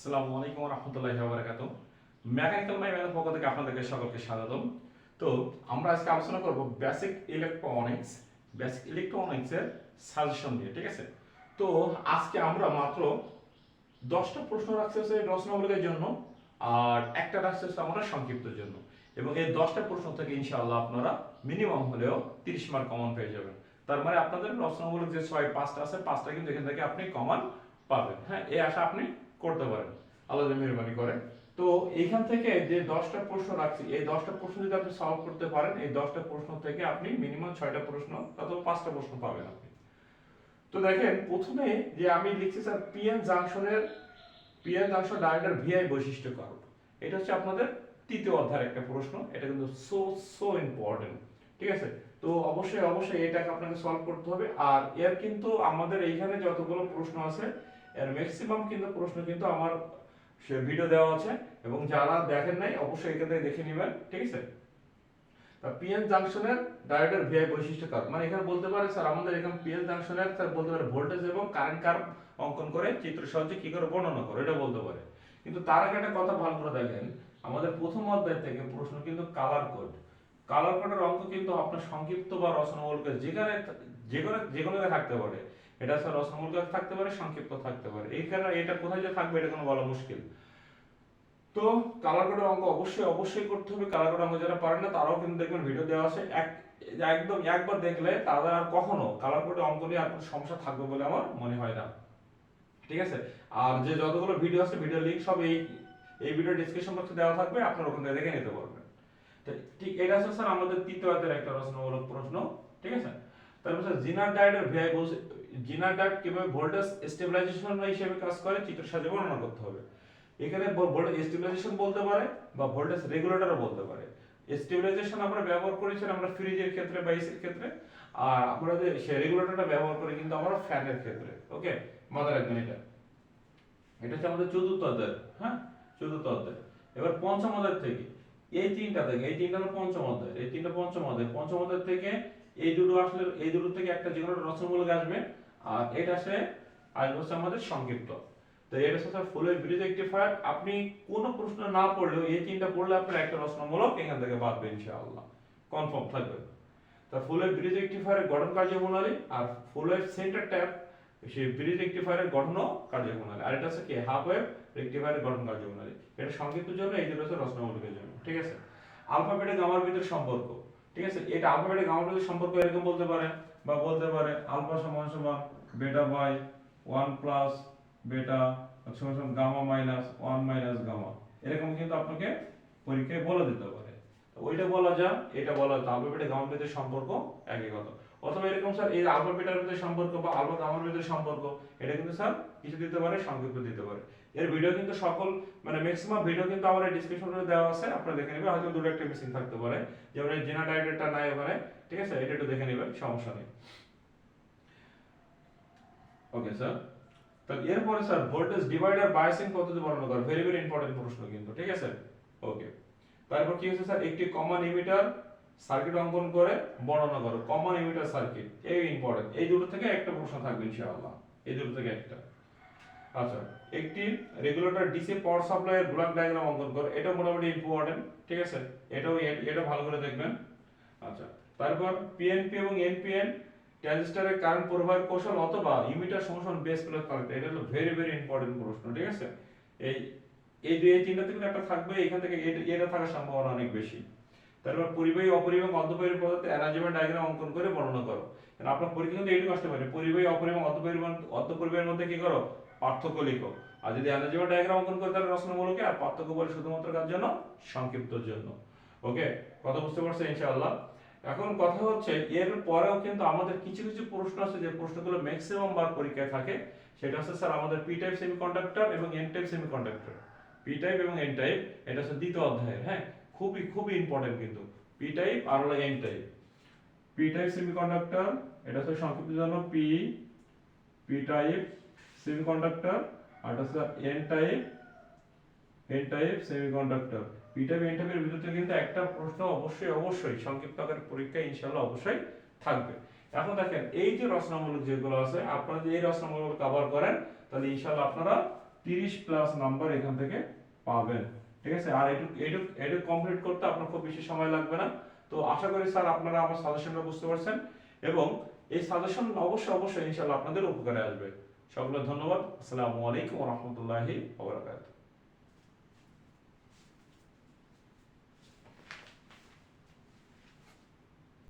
আসসালামু আলাইকুম রহমতুল্লাহি বারাকাতু মেকানিক্যাল মাই ম্যানের পক্ষ থেকে আপনাদেরকে সকলকে স্বাগতম। তো, আমরা আজকে আলোচনা করব বেসিক ইলেকট্রনিক্স বেসিক ইলেকট্রনিক্স এর সাজেশন দিয়ে ঠিক আছে? তো, আজকে আমরা মাত্র দশটা প্রশ্ন রাখছি হচ্ছে রচনামূলকের জন্য, আর একটা রাখছি হচ্ছে আমরা সংক্ষিপ্তের জন্য। এবং এই দশটা প্রশ্ন থেকে ইনশাআল্লাহ আপনারা মিনিমাম হলেও তিরিশ মার্ক কমন পেয়ে যাবেন। তার মানে আপনাদের রচনামূলক যে ছয়, পাঁচটা আছে, পাঁচটা কিন্তু এখান থেকে আপনি কমন পাবেন। হ্যাঁ এই আশা আপনি করতে পারেন। আল্লাহ মেহরবানি করে। তো এইখান থেকে যে দশটা প্রশ্ন রাখছি, এই দশটা প্রশ্ন যদি আপনি সলভ করতে পারেন, এই দশটা প্রশ্ন থেকে আপনি মিনিমাম ছয়টা প্রশ্ন অথবা পাঁচটা প্রশ্ন পাবেন আপনি। তো দেখেন, প্রথমে যে আমি লিখছি, স্যার পিএন জাংশনের পিএন জাংশন ডায়াগ্রাম ভিআই বৈশিষ্ট্য কারণ এটা হচ্ছে আপনাদের তৃতীয় অধ্যায়ের একটা প্রশ্ন। এটা কিন্তু সো সো ইম্পর্টেন্ট ঠিক আছে? তো অবশ্যই অবশ্যই এটাকে আপনাকে সলভ করতে হবে। আর এর কিন্তু আমাদের এইখানে যতগুলো প্রশ্ন আছে এর ম্যাক্সিমাম কিন্তু প্রশ্ন কিন্তু আমার সে ভিডিও দেওয়া আছে এবং যারা দেখেন নাই, অবশ্যই এখান দেখে নেবেন, ঠিক আছে? তা পিএন জাংশনের ডায়োডের ভিআই বৈশিষ্ট্য কার মানে এখানে বলতে পারে, স্যার, আমাদের এখানে পিএন জাংশনের স্যার, বলতে পারে ভোল্টেজ এবং কারেন্ট কার্ভ অঙ্কন করে চিত্র সাহায্যে কি করে বর্ণনা করে? এটা বলতে পারে। কিন্তু তার আগে একটা কথা ভালো করে দেখেন, আমাদের প্রথম অধ্যায় থেকে প্রশ্ন কিন্তু কালার কোড কালার কোডের অঙ্ক কিন্তু আপনার সংক্ষিপ্ত বা রচনামূলকের যেখানে যেখানে যেখানে থাকতে পারে। এটা স্যার রচনামূলক থাকতে পারে, সংক্ষিপ্ত থাকতে পারে। এই কারণে এটা কোথায় যে থাকবে, এটা কোনো বলা মুশকিল। তো কালার কোডের অঙ্ক অবশ্যই অবশ্যই করতে হবে। কালার কোডের অঙ্ক যারা পারেন না, তারাও কিন্তু দেখবেন ভিডিও দেওয়া আছে। এক, একদম, একবার দেখলে তারা আর কখনো কালার কোডের অঙ্ক নিয়ে আর কোনো সমস্যা থাকবে বলে আমার মনে হয় না। ঠিক আছে? আর যে যতগুলো ভিডিও আছে ভিডিও লিংক সব এই এই ভিডিও ডিসক্রিপশন বক্সে দেওয়া থাকবে, আপনারা ওখান থেকে দেখে নিতে পারবেন। ঠিক এটা হচ্ছে স্যার আমাদের তৃতীয় একটা রচনামূলক প্রশ্ন। ঠিক আছে? তারপর স্যার, জিনার ডায়েটের ভিআই বলছে জিনার ডায়েট কীভাবে ভোল্টেজ স্টেবিলাইজেশন হিসেবে কাজ করে চিত্র সাহায্যে বর্ণনা করতে হবে। এখানে ভোল্টেজ স্টেবিলাইজেশন বলতে পারে বা ভোল্টেজ রেগুলেটরও বলতে পারে। স্টেবিলাইজেশন আমরা ব্যবহার করেছি আমরা ফ্রিজের ক্ষেত্রে বা এসির ক্ষেত্রে, আর আমরা যে সে রেগুলেটরটা ব্যবহার করি কিন্তু আমরা ফ্যানের ক্ষেত্রে। ওকে? মাথায় রাখবেন এটা। এটা হচ্ছে আমাদের চতুর্থ অধ্যায়। হ্যাঁ? চতুর্থ অধ্যায়। এবার পঞ্চম অধ্যায় থেকে। এই তিনটা থেকে এই তিনটা হলো পঞ্চম অধ্যায়। এই তিনটা পঞ্চম অধ্যায়। পঞ্চম অধ্যায় থেকে এই দুটো আসলে, এই দুটো থেকে একটা যে কোনো রচনামূলক আসবে আর এটা আসে আসবে হচ্ছে আমাদের সংক্ষিপ্ত। তো এটা হচ্ছে ফুলের ব্রিজ রেক্টিফায়ার আপনি কোনো প্রশ্ন না পড়লেও এই তিনটা পড়লে আপনার একটা রচনামূলক এখান থেকে বাদবে ইনশাআল্লাহ। কনফার্ম থাকবে। তা ফুলের ব্রিজ রেক্টিফায়ারের গঠন কার্যপ্রণালী আর ফুলের সেন্টার ট্যাপ সেই ব্রিজ রেক্টিফায়ারের গঠন ও কার্যপ্রণালী। আর এটা হচ্ছে কি, হাফ ওয়েভ রেক্টিফায়ারের গঠন কার্যপ্রণালী। এটা সংক্ষিপ্তের জন্য এই দুটো হচ্ছে রচনামূলকের জন্য। ঠিক আছে? আলফা বেটা গামার ভিতরে সম্পর্ক। ঠিক আছে? এটা আলফা বেটা গামার ভিতরে সম্পর্ক এরকম বলতে পারে বা বলতে পারে আলফা সমান সমান বেটা বাই ওয়ান প্লাস বেটা সমান সমান gamma minus one minus gamma এরকম কিন্তু আপনাকে পরীক্ষায় বলে দিতে পারে। ওইটা বলা যা এটা বলা যায় আলফা বেটা গামার ভিতরে সম্পর্ক একই কথা। অথবা এরকম, স্যার, এই আলফা বেটার ভিতরে সম্পর্ক বা আলফা গামার ভিতরে সম্পর্ক, এটা কিন্তু, স্যার, কিছু দিতে পারে সংক্ষিপ্ত দিতে পারে। এর ভিডিও কিন্তু সকল মানে ম্যাক্সিমাম ভিডিও কিন্তু আমার ডিসক্রিপশনে দেওয়া আছে, আপনারা দেখে নেবেন, হয়তো দুটো একটা মিসিং থাকতে পারে। যেমন এই জেনা ডায়েটটা নাই এবারে ঠিক আছে? এটা একটু দেখে নেবেন, সমস্যা নেই। ওকে স্যার তাহলে এরপরে, স্যার ভোল্টেজ ডিভাইডার বায়াসিং পদ্ধতি বর্ণনা করে ভেরি ভেরি ইম্পর্টেন্ট প্রশ্ন কিন্তু, ঠিক আছে? ওকে তারপর কি হচ্ছে স্যার? একটি কমন ইমিটার সার্কিট অঙ্কন করে বর্ণনা করো। কমন ইমিটার সার্কিট এই ইম্পর্টেন্ট এই দুটো থেকে একটা প্রশ্ন থাকবে ইনশাআল্লাহ। এই দুটো থেকে একটা। আচ্ছা একটি রেগুলেটর ডিসি পাওয়ার সাপ্লাইয়ের ব্লক ডায়াগ্রাম অঙ্কন করো। এটা মোটামুটি ইম্পর্টেন্ট ঠিক আছে? এটাও এটা ভালো করে দেখবেন। আচ্ছা তারপর পিএনপি এবং এনপিএন ট্রানজিস্টরের কারেন্ট প্রবাহের কৌশল অথবা ইমিটার সমস্যা বেস প্লাস কারেন্ট এটা হলো ভেরি ভেরি ইম্পর্টেন্ট প্রশ্ন, ঠিক আছে? এই এই দুই তিনটা থেকে একটা থাকবে, এখান থেকে এটা থাকার সম্ভাবনা অনেক বেশি। তারপর পরিবাহী, অপরিবাহী অর্ধপরিবাহী পদার্থে অ্যানার্জিমেন্ট ডায়াগ্রাম অঙ্কন করে বর্ণনা করো। কারণ আপনার পরীক্ষা কিন্তু এইটুকু আসতে পারে। পরিবাহী, অপরিবাহী অর্ধপরিবাহী অর্ধপরিবাহীর মধ্যে কি করো? পার্থক্য লিখো। আর যদি অ্যানার্জিমেন্ট ডায়াগ্রাম অঙ্কন করে তাহলে রচনামূলকে আর পার্থক্য বলে শুধুমাত্র কার জন্য? সংক্ষিপ্তর জন্য। ওকে? কথা বুঝতে পারছ ইনশাআল্লাহ? এখন কথা হচ্ছে, এর পরেও কিন্তু আমাদের কিছু কিছু প্রশ্ন আছে যে প্রশ্নগুলো ম্যাক্সিমাম বার পরীক্ষায় থাকে। সেটা হচ্ছে, স্যার, আমাদের পি টাইপ সেমিকন্ডাক্টর এবং N type semiconductor P type এবং এন টাইপ এটা হচ্ছে দ্বিতীয় অধ্যায়ের হ্যাঁ? খুবই খুবই ইম্পর্টেন্ট কিন্তু। পি টাইপ আর হলো N type P type semiconductor এটা হচ্ছে সংক্ষিপ্ত জন্য পি পি টাইপ সেমিকন্ডাক্টর আর এটা হচ্ছে N type N type semiconductor P type N টাইপের ভিতরে কিন্তু একটা প্রশ্ন অবশ্যই অবশ্যই সংক্ষিপ্ত আকারের পরীক্ষা ইনশাআল্লাহ অবশ্যই থাকবে। এখন দেখেন, এই যে রচনামূলক যেগুলো আছে, আপনারা যদি এই রচনামূলক কভার করেন, তাহলে ইনশাআল্লাহ আপনারা তিরিশ প্লাস নাম্বার এখান থেকে পাবেন। ঠিক আছে? আর এটুক এটুক এটুক কমপ্লিট করতে আপনার খুব বেশি সময় লাগবে না। তো আশা করি স্যার আপনারা আমার সাজেশনটা বুঝতে পারছেন এবং এই সাজেশন অবশ্যই অবশ্যই ইনশাল্লাহ আপনাদের উপকারে আসবে। সকলে ধন্যবাদ। আসসালামু আলাইকুম রহমতুল্লাহি ওবরাকাতুহ